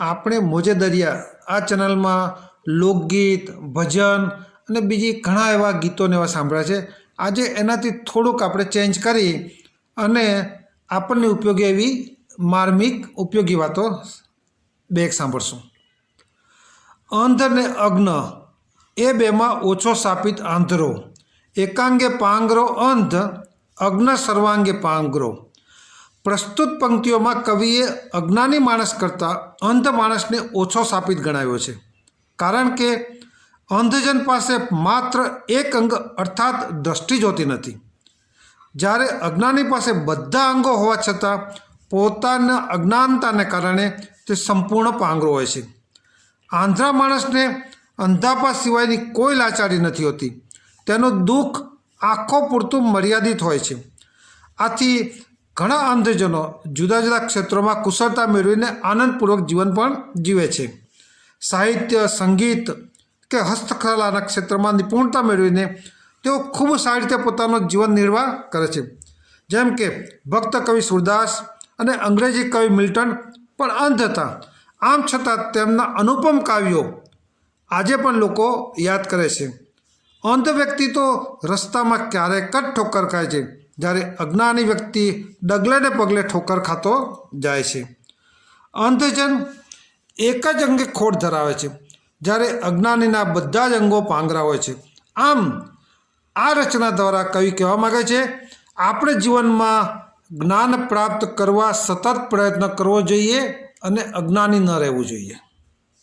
આપણે મોજે દરિયા આ ચેનલમાં લોકગીત, ભજન અને બીજી ઘણા એવા ગીતોને એવા સાંભળ્યા છે. આજે એનાથી થોડુંક આપણે ચેન્જ કરી અને આપણને ઉપયોગી એવી માર્મિક ઉપયોગી વાતો બે સાંભળશું. અંધ ને અગ્ન, એ બેમાં ઓછો સ્થાપિત આંધળો એકાંગે પાંગરો અંધ, અગ્ન સર્વાંગે પાંગરો. પ્રસ્તુત પંક્તિઓમાં કવિએ અજ્ઞાની માણસ કરતાં અંધ માણસને ઓછો સાપિત ગણાવ્યો છે. કારણ કે અંધજન પાસે માત્ર એક અંગ અર્થાત દ્રષ્ટિ જોતી નથી. જ્યારે અજ્ઞાની પાસે બધા અંગો હોવા છતાં પોતાના અજ્ઞાનતાને કારણે તે સંપૂર્ણ પાંગરો હોય છે. આંધ્રા માણસને અંધાપા સિવાયની કોઈ લાચારી નથી હોતી. તેનું દુઃખ આખો પૂરતું મર્યાદિત હોય છે. આથી ઘણા અંધજનો જુદા જુદા ક્ષેત્રોમાં કુશળતા મેળવીને આનંદપૂર્વક જીવન પણ જીવે છે. સાહિત્ય, સંગીત કે હસ્તકલાના ક્ષેત્રમાં નિપુણતા મેળવીને તેઓ ખૂબ સારી રીતે પોતાનો જીવન નિર્વાહ કરે છે. જેમ કે ભક્ત કવિ સુરદાસ અને અંગ્રેજી કવિ મિલ્ટન પણ અંધ હતા. આમ છતાં તેમના અનુપમ કાવ્યો આજે પણ લોકો યાદ કરે છે. અંધ વ્યક્તિ તો રસ્તામાં ક્યારેક જ ઠોકર ખાય છે. જ્યારે અજ્ઞાની વ્યક્તિ ડગલે ને પગલે ઠોકર ખાતો જાય છે. અંધજન એક જ અંગે ખોટ ધરાવે છે. જ્યારે અજ્ઞાનીના બધા જ અંગો પાંગરા હોય છે. આમ આ રચના દ્વારા કવિ કહેવા માગે છે, આપણે જીવનમાં જ્ઞાન પ્રાપ્ત કરવા સતત પ્રયત્ન કરવો જોઈએ અને અજ્ઞાની ન રહેવું જોઈએ.